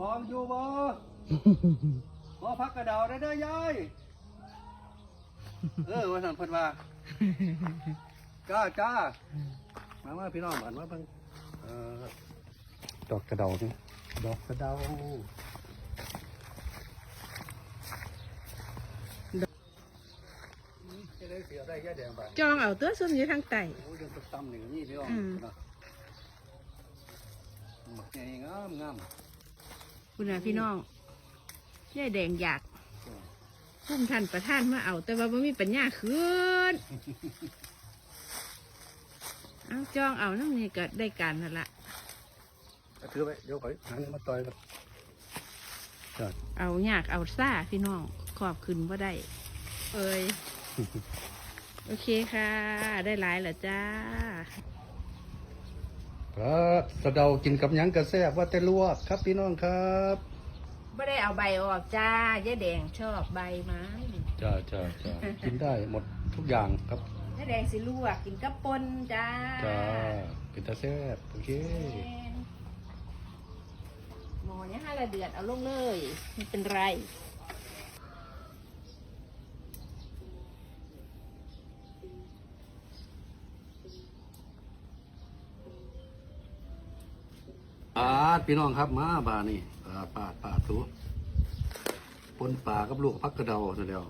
ของอยู่บ่ขอพักกระเดาได้เด้อยาย เออว่าสั่นเพิ่นว่าจ้าจ้ามามาพี่น้องบ้านมาเบิ่งเออดอกกระเดานี่ดอกกระเดาจะได้เสียได้แค่แดงบาทจองเอาตัวซุ่มอยู่ทางใต้โอ้ยยังตกต่ำนี่ก็มีพี่น้องอืมเนาะหมักใหญ่งามงาม คุณน่ะพี่น้องยายแดงอยากพุ่มทันประท่านมาเอา แต่ว่าไม่มีปัญญาคืนเอาจองเอาน้ำนี่ก็ได้การนั่นละเอาถือไว้เดี๋ยวข่อยหาเงินมาต่อยกันจ้ะเอายากเอาซ่าพี่น้องขอบขึ้นว่าได้ เอ้ย โอเคค่ะ ได้หลายแล้วจ้า ครับสะเดากินกับหยังกระแซบว่าแต่ลวกครับพี่น้องครับไม่ได้เอาใบออกจ้ายายแดงชอบใบมันจ้าจ้าจ้ากินได้หมดทุกอย่างครับยายแดงสิลวกกินกับปนจ้าจ้าเป็นตาแซบโอเคหมอเนี่ยห้าละเดือดเอาลงเลยไม่เป็นไร ปาดพี่น้องครับมาบานี่ปาดปาดปาดตัวปนป่ากับลูกพักกระเดานั่นเดียว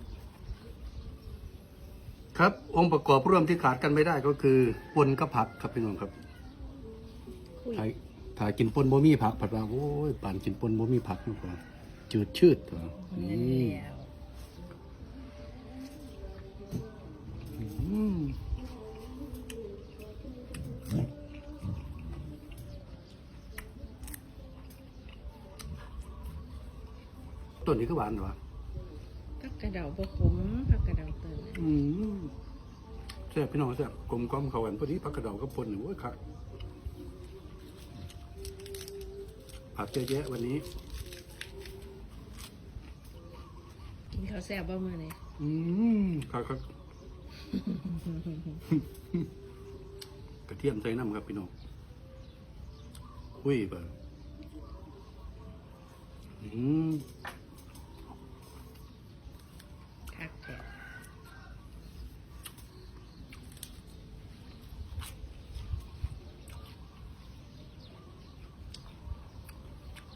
ครับ องค์ประกอบร่วมที่ขาดกันไม่ได้ก็คือปนกับผักครับพี่น้องครับคุยถ้าถ้ากินปนบ่มีผักผัดว่าโอ้ยป่านกินปนบ่มีผักนี่ก็จืดชืดตัวเงิน ต้นนี้ก็หวานเหรอวะผักกระเดาบะขมผักกระเดาเติมอืมแซ่บพี่น้องแซ่บกลมกล่อมเข้ากันพอดีผักกระเดากับปนนี่โอ้ยค่ะผักเยอะแยะวันนี้ กินข้าวแซ่บบ้างมาเนี่ยอืมครับครับกระเทียมใส่น้ำครับพี่น้องอุ้ยเบอร์อืม คักแท้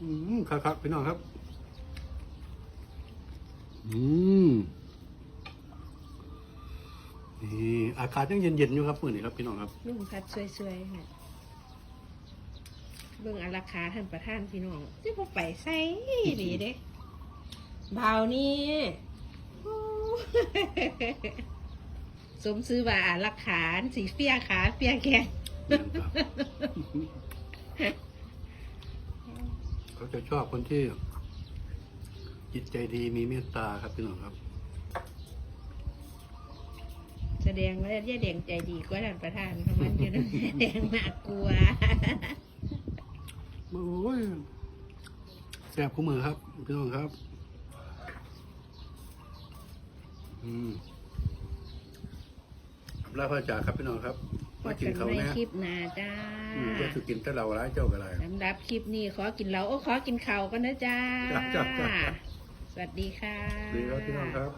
อืมครับครับพี่น้องครับ อืมนี่อากาศยังเย็นๆอยู่ครับมื่อนี้ครับพี่น้องครับลุงพัดช่วยๆค่ะเบิ่งอาราคาท่านประท่านพี่น้องที่พอไปใส่ดีเด้เบานี่โอ้สมซื้อว่าอาราคาสีเฟียขาเฟียแกง แม่นครับ เขาจะชอบคนที่ จิตใจดีมีเมตตาครับพี่น้องครับ แสดงว่าย่าแดงใจดีกว่าท่านประธานเพราะมันอยู่นะย่าแดงมากกลัวโอ้ยแซ่บคู่มือครับพี่น้องครับ อืมลาพระจากครับพี่น้องครับ พมาบกินกันเขาในแน่คลิปหน้าจ้าอืมก็คือกินแต่เราร้ายเจ้ากันไร สำหรับคลิปนี้ขอกินเหล้าโอ้ขอกินเข่าวกันนะจ้า จ้าจ้าจ้าสวัสดีค่ะ ดีครับพี่น้องครับ